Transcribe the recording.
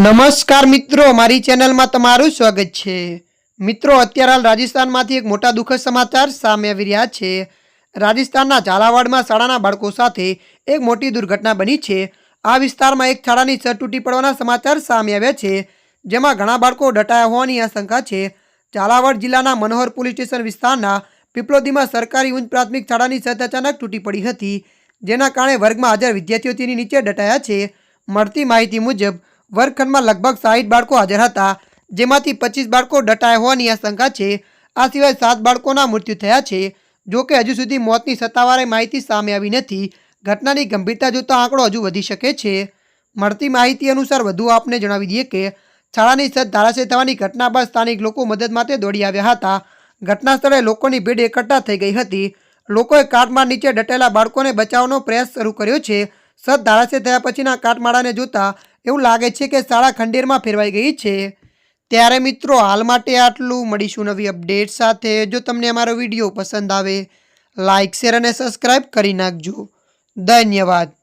નમસ્કાર મિત્રો મારી ચેનલમાં તમારું સ્વાગત છે. મિત્રો, અત્યારે હાલ રાજસ્થાનમાંથી એક મોટા દુઃખદ સમાચાર સામે આવી રહ્યા છે. રાજસ્થાનના ઝાલાવાડમાં શાળાના બાળકો સાથે એક મોટી દુર્ઘટના બની છે. આ વિસ્તારમાં એક શાળાની છત તૂટી પડવાના સમાચાર સામે આવ્યા છે, જેમાં ઘણા બાળકો દટાયા હોવાની આશંકા છે. ઝાલાવાડ જિલ્લાના મનોહર પોલીસ સ્ટેશન વિસ્તારના પીપલોદીમાં સરકારી ઉચ્ચ પ્રાથમિક શાળાની છત અચાનક તૂટી પડી હતી, જેના કારણે વર્ગમાં હાજર વિદ્યાર્થીઓ તેની નીચે દટાયા છે. મળતી માહિતી મુજબ વર્ગખંડમાં લગભગ સાહીઠ બાળકો હાજર હતા, જેમાંથી પચીસ બાળકો ડટાયા હોવાની આશંકા છે. આ સિવાય સાત બાળકોના મૃત્યુ થયા છે. જો કે હજુ સુધી મોતની સત્તાવારે માહિતી સામે આવી નથી. ઘટનાની ગંભીરતા જોતા આંકડો હજુ વધી શકે છે. મળતી માહિતી અનુસાર વધુ આપને જણાવી દઈએ કે, શાળાની છત ધરાશય થવાની ઘટના બાદ સ્થાનિક લોકો મદદ માટે દોડી આવ્યા હતા. ઘટના સ્થળે લોકોની ભીડ એકઠા થઈ ગઈ હતી. લોકોએ કાટમાળ નીચે દટેલા બાળકોને બચાવવાનો પ્રયાસ શરૂ કર્યો છે. સત ધારાશય થયા પછીના કાટમાળાને જોતા એવું લાગે છે કે શાળા ખંડેરમાં ફેરવાઈ ગઈ છે. ત્યારે મિત્રો, હાલ માટે આટલું. મળીશું નવી અપડેટ સાથે. જો તમને અમારો વીડિયો પસંદ આવે લાઇક શેર અને સબસ્ક્રાઈબ કરી નાખજો. ધન્યવાદ.